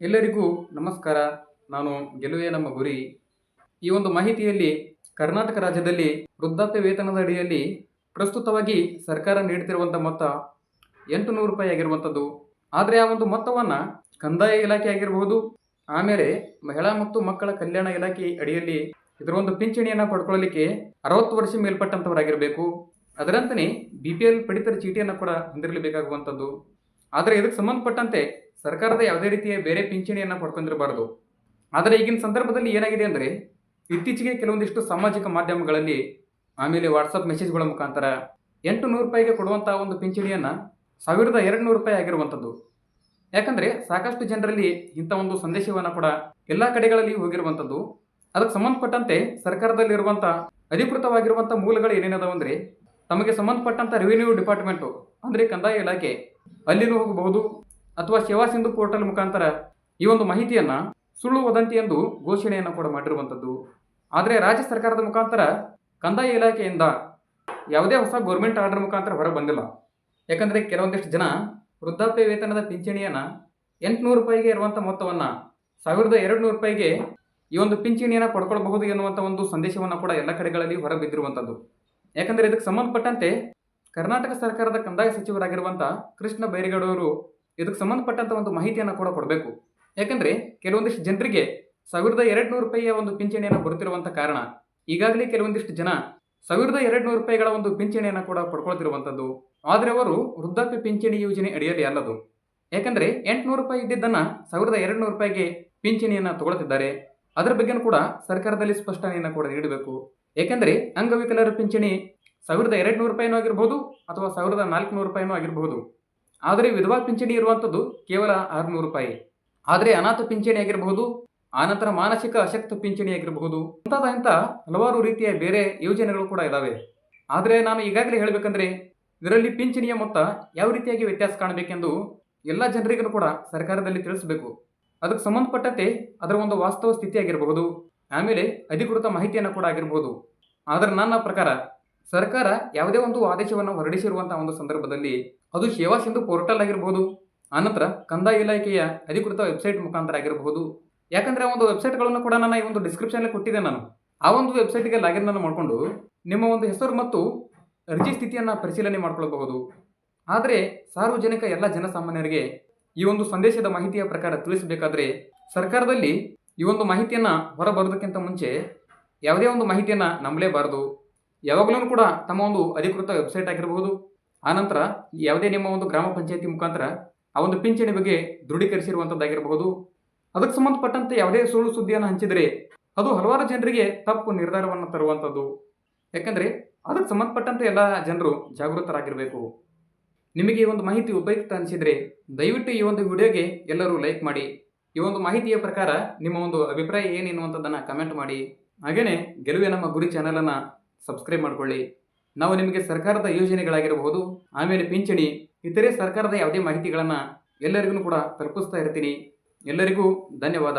ಎಲ್ಲರಿಗೂ ನಮಸ್ಕಾರ. ನಾನು ಗೆಲುವೆ ನಮ್ಮ ಗುರಿ. ಈ ಒಂದು ಮಾಹಿತಿಯಲ್ಲಿ ಕರ್ನಾಟಕ ರಾಜ್ಯದಲ್ಲಿ ವೃದ್ಧಾಪ್ಯ ವೇತನದ ಅಡಿಯಲ್ಲಿ ಪ್ರಸ್ತುತವಾಗಿ ಸರ್ಕಾರ ನೀಡುತ್ತಿರುವಂಥ ಮೊತ್ತ ಎಂಟು ನೂರು ರೂಪಾಯಿ ಆಗಿರುವಂಥದ್ದು ಆದರೆ ಆ ಒಂದು ಮೊತ್ತವನ್ನು ಕಂದಾಯ ಇಲಾಖೆ ಆಗಿರಬಹುದು, ಆಮೇಲೆ ಮಹಿಳಾ ಮತ್ತು ಮಕ್ಕಳ ಕಲ್ಯಾಣ ಇಲಾಖೆ ಅಡಿಯಲ್ಲಿ ಇದರ ಒಂದು ಪಿಂಚಣಿಯನ್ನು ಪಡ್ಕೊಳ್ಳಲಿಕ್ಕೆ ಅರವತ್ತು ವರ್ಷ ಮೇಲ್ಪಟ್ಟಂಥವರಾಗಿರಬೇಕು ಅದರಂತೆಯೇ ಬಿ ಪಿ ಎಲ್ ಪಡಿತರ ಚೀಟಿಯನ್ನು ಕೂಡ ಹೊಂದಿರಲೇಬೇಕಾಗುವಂಥದ್ದು ಆದರೆ ಇದಕ್ಕೆ ಸಂಬಂಧಪಟ್ಟಂತೆ ಸರ್ಕಾರದ ಯಾವುದೇ ರೀತಿಯ ಬೇರೆ ಪಿಂಚಣಿಯನ್ನು ಪಡ್ಕೊಂಡಿರಬಾರ್ದು. ಆದರೆ ಈಗಿನ ಸಂದರ್ಭದಲ್ಲಿ ಏನಾಗಿದೆ ಅಂದರೆ ಇತ್ತೀಚೆಗೆ ಕೆಲವೊಂದಿಷ್ಟು ಸಾಮಾಜಿಕ ಮಾಧ್ಯಮಗಳಲ್ಲಿ ಆಮೇಲೆ ವಾಟ್ಸಪ್ ಮೆಸೇಜ್ಗಳ ಮುಖಾಂತರ ಎಂಟು ನೂರು ರೂಪಾಯಿಗೆ ಕೊಡುವಂಥ ಒಂದು ಪಿಂಚಣಿಯನ್ನು ಸಾವಿರದ ಎರಡು ನೂರು ರೂಪಾಯಿ ಆಗಿರುವಂಥದ್ದು. ಯಾಕಂದರೆ ಸಾಕಷ್ಟು ಜನರಲ್ಲಿ ಇಂಥ ಒಂದು ಸಂದೇಶವನ್ನು ಕೂಡ ಎಲ್ಲ ಕಡೆಗಳಲ್ಲಿ ಹೋಗಿರುವಂಥದ್ದು. ಅದಕ್ಕೆ ಸಂಬಂಧಪಟ್ಟಂತೆ ಸರ್ಕಾರದಲ್ಲಿರುವಂಥ ಅಧಿಕೃತವಾಗಿರುವಂಥ ಮೂಲಗಳು ಏನೇನದಾವ ಅಂದರೆ ತಮಗೆ ಸಂಬಂಧಪಟ್ಟಂಥ ರೆವಿನ್ಯೂ ಡಿಪಾರ್ಟ್ಮೆಂಟು ಅಂದರೆ ಕಂದಾಯ ಇಲಾಖೆ, ಅಲ್ಲಿನೂ ಹೋಗಬಹುದು. ಅಥವಾ ಸೇವಾ ಸಿಂಧು ಪೋರ್ಟಲ್ ಮುಖಾಂತರ ಈ ಒಂದು ಮಾಹಿತಿಯನ್ನು ಸುಳ್ಳು ವದಂತಿ ಎಂದು ಘೋಷಣೆಯನ್ನು ಕೂಡ ಮಾಡಿರುವಂಥದ್ದು. ಆದರೆ ರಾಜ್ಯ ಸರ್ಕಾರದ ಮುಖಾಂತರ ಕಂದಾಯ ಇಲಾಖೆಯಿಂದ ಯಾವುದೇ ಹೊಸ ಗೌರ್ಮೆಂಟ್ ಆರ್ಡರ್ ಮುಖಾಂತರ ಹೊರ ಬಂದಿಲ್ಲ. ಯಾಕಂದರೆ ಕೆಲವೊಂದಿಷ್ಟು ಜನ ವೃದ್ಧಾಪ್ಯ ವೇತನದ ಪಿಂಚಣಿಯನ್ನು ಎಂಟುನೂರು ರೂಪಾಯಿಗೆ ಇರುವಂಥ ಮೊತ್ತವನ್ನು ಸಾವಿರದ ಎರಡು ನೂರು ರೂಪಾಯಿಗೆ ಈ ಒಂದು ಪಿಂಚಣಿಯನ್ನು ಪಡ್ಕೊಳ್ಬಹುದು ಎನ್ನುವಂಥ ಒಂದು ಸಂದೇಶವನ್ನು ಕೂಡ ಎಲ್ಲ ಕಡೆಗಳಲ್ಲಿ ಹೊರಬಿದ್ದಿರುವಂಥದ್ದು ಯಾಕಂದರೆ ಇದಕ್ಕೆ ಸಂಬಂಧಪಟ್ಟಂತೆ ಕರ್ನಾಟಕ ಸರ್ಕಾರದ ಕಂದಾಯ ಸಚಿವರಾಗಿರುವಂಥ ಕೃಷ್ಣ ಬೈರೇಗೌಡವರು ಇದಕ್ಕೆ ಸಂಬಂಧಪಟ್ಟಂಥ ಒಂದು ಮಾಹಿತಿಯನ್ನು ಕೂಡ ಕೊಡಬೇಕು. ಯಾಕಂದರೆ ಕೆಲವೊಂದಿಷ್ಟು ಜನರಿಗೆ ಸಾವಿರದ ಎರಡು ನೂರು ರೂಪಾಯಿಯ ಒಂದು ಪಿಂಚಣಿಯನ್ನು ಬರುತ್ತಿರುವಂಥ ಕಾರಣ, ಈಗಾಗಲೇ ಕೆಲವೊಂದಿಷ್ಟು ಜನ ಸಾವಿರದ ಎರಡು ನೂರು ರೂಪಾಯಿಗಳ ಒಂದು ಪಿಂಚಣಿಯನ್ನು ಕೂಡ ಪಡ್ಕೊಳ್ತಿರುವಂಥದ್ದು ಆದರೆ ಅವರು ವೃದ್ಧಾಪ್ಯ ಪಿಂಚಣಿ ಯೋಜನೆ ಅಡಿಯಲ್ಲಿ ಅಲ್ಲದು. ಯಾಕಂದರೆ ಎಂಟುನೂರು ರೂಪಾಯಿ ಇದ್ದಿದ್ದನ್ನು ಸಾವಿರದ ಎರಡು ನೂರು ರೂಪಾಯಿಗೆ ಪಿಂಚಣಿಯನ್ನು ತಗೊಳ್ತಿದ್ದಾರೆ. ಅದರ ಬಗ್ಗೆನೂ ಕೂಡ ಸರ್ಕಾರದಲ್ಲಿ ಸ್ಪಷ್ಟನೆಯನ್ನು ಕೂಡ ನೀಡಬೇಕು. ಏಕೆಂದರೆ ಅಂಗವಿಕಲರ ಪಿಂಚಣಿ ಸಾವಿರದ ಎರಡು ನೂರು ರೂಪಾಯಿನೂ ಆಗಿರ್ಬೋದು ಅಥವಾ ಸಾವಿರದ ನಾಲ್ಕುನೂರು ರೂಪಾಯಿನೂ ಆಗಿರಬಹುದು ಆದರೆ ವಿಧವಾ ಪಿಂಚಣಿ ಇರುವಂಥದ್ದು ಕೇವಲ ಆರುನೂರು ರೂಪಾಯಿ. ಆದರೆ ಅನಾಥ ಪಿಂಚಣಿ ಆಗಿರಬಹುದು, ಆನಂತರ ಮಾನಸಿಕ ಅಶಕ್ತ ಪಿಂಚಣಿ ಆಗಿರಬಹುದು ಮುಂತಾದ ಇಂಥ ಹಲವಾರು ರೀತಿಯ ಬೇರೆ ಯೋಜನೆಗಳು ಕೂಡ ಇದ್ದಾವೆ ಆದರೆ ನಾನು ಈಗಾಗಲೇ ಹೇಳಬೇಕಂದ್ರೆ, ಇದರಲ್ಲಿ ಪಿಂಚಣಿಯ ಮೊತ್ತ ಯಾವ ರೀತಿಯಾಗಿ ವ್ಯತ್ಯಾಸ ಕಾಣಬೇಕೆಂದು ಎಲ್ಲ ಜನರಿಗೂ ಕೂಡ ಸರ್ಕಾರದಲ್ಲಿ ತಿಳಿಸಬೇಕು. ಅದಕ್ಕೆ ಸಂಬಂಧಪಟ್ಟಂತೆ ಅದರ ಒಂದು ವಾಸ್ತವ ಸ್ಥಿತಿ ಆಗಿರಬಹುದು, ಆಮೇಲೆ ಅಧಿಕೃತ ಮಾಹಿತಿಯನ್ನು ಕೂಡ ಆಗಿರಬಹುದು. ಆದರೆ ನನ್ನ ಪ್ರಕಾರ ಸರ್ಕಾರ ಯಾವುದೇ ಒಂದು ಆದೇಶವನ್ನು ಹೊರಡಿಸಿರುವಂತಹ ಒಂದು ಸಂದರ್ಭದಲ್ಲಿ ಅದು ಸೇವಾ ಸಿಂಧು ಪೋರ್ಟಲ್ ಆಗಿರಬಹುದು ಆನಂತರ ಕಂದಾಯ ಇಲಾಖೆಯ ಅಧಿಕೃತ ವೆಬ್ಸೈಟ್ ಮುಖಾಂತರ ಆಗಿರಬಹುದು. ಯಾಕಂದ್ರೆ ಆ ಒಂದು ವೆಬ್ಸೈಟ್ಗಳನ್ನು ಕೂಡ ನಾನು ಈ ಒಂದು ಡಿಸ್ಕ್ರಿಪ್ಷನಲ್ಲಿ ಕೊಟ್ಟಿದ್ದೆ ನಾನು. ಆ ಒಂದು ವೆಬ್ಸೈಟ್ಗೆ ಲಾಗಿನ್ ಅನ್ನು ಮಾಡಿಕೊಂಡು ನಿಮ್ಮ ಒಂದು ಹೆಸರು ಮತ್ತು ಅರ್ಜಿ ಸ್ಥಿತಿಯನ್ನು ಪರಿಶೀಲನೆ ಮಾಡಿಕೊಳ್ಳಬಹುದು ಆದರೆ ಸಾರ್ವಜನಿಕ ಎಲ್ಲ ಜನಸಾಮಾನ್ಯರಿಗೆ ಈ ಒಂದು ಸಂದೇಶದ ಮಾಹಿತಿಯ ಪ್ರಕಾರ ತಿಳಿಸಬೇಕಾದ್ರೆ ಸರ್ಕಾರದಲ್ಲಿ ಈ ಒಂದು ಮಾಹಿತಿಯನ್ನು ಹೊರಬರೋದಕ್ಕಿಂತ ಮುಂಚೆ ಯಾವುದೇ ಒಂದು ಮಾಹಿತಿಯನ್ನು ನಂಬಲೇಬಾರದು. ಯಾವಾಗಲೂ ಕೂಡ ತಮ್ಮ ಒಂದು ಅಧಿಕೃತ ವೆಬ್ಸೈಟ್ ಆಗಿರಬಹುದು ಆನಂತರ ಯಾವುದೇ ನಿಮ್ಮ ಒಂದು ಗ್ರಾಮ ಪಂಚಾಯತಿ ಮುಖಾಂತರ ಆ ಒಂದು ಪಿಂಚಣಿ ಬಗ್ಗೆ ದೃಢೀಕರಿಸಿರುವಂಥದ್ದಾಗಿರಬಹುದು ಅದಕ್ಕೆ ಸಂಬಂಧಪಟ್ಟಂತೆ ಯಾವುದೇ ಸುಳ್ಳು ಸುದ್ದಿಯನ್ನು ಹಂಚಿದರೆ ಅದು ಹಲವಾರು ಜನರಿಗೆ ತಪ್ಪು ನಿರ್ಧಾರವನ್ನು ತರುವಂಥದ್ದು ಯಾಕಂದರೆ ಅದಕ್ಕೆ ಸಂಬಂಧಪಟ್ಟಂತೆ ಎಲ್ಲ ಜನರು ಜಾಗೃತರಾಗಿರಬೇಕು. ನಿಮಗೆ ಈ ಒಂದು ಮಾಹಿತಿ ಉಪಯುಕ್ತ ಅನಿಸಿದರೆ ದಯವಿಟ್ಟು ಈ ಒಂದು ವಿಡಿಯೋಗೆ ಎಲ್ಲರೂ ಲೈಕ್ ಮಾಡಿ. ಈ ಒಂದು ಮಾಹಿತಿಯ ಪ್ರಕಾರ ನಿಮ್ಮ ಒಂದು ಅಭಿಪ್ರಾಯ ಏನು ಎನ್ನುವಂಥದ್ದನ್ನು ಕಮೆಂಟ್ ಮಾಡಿ. ಹಾಗೆಯೇ ಗೆಲುವೆ ನಮ್ಮ ಗುರಿ ಚಾನಲನ್ನು ಸಬ್ಸ್ಕ್ರೈಬ್ ಮಾಡಿಕೊಳ್ಳಿ. ನಾವು ನಿಮಗೆ ಸರ್ಕಾರದ ಯೋಜನೆಗಳಾಗಿರಬಹುದು, ಆಮೇಲೆ ಪಿಂಚಣಿ, ಇತರೆ ಸರ್ಕಾರದ ಯಾವುದೇ ಮಾಹಿತಿಗಳನ್ನು ಎಲ್ಲರಿಗೂ ಕೂಡ ತಲುಪಿಸ್ತಾ ಇರ್ತೀನಿ. ಎಲ್ಲರಿಗೂ ಧನ್ಯವಾದ.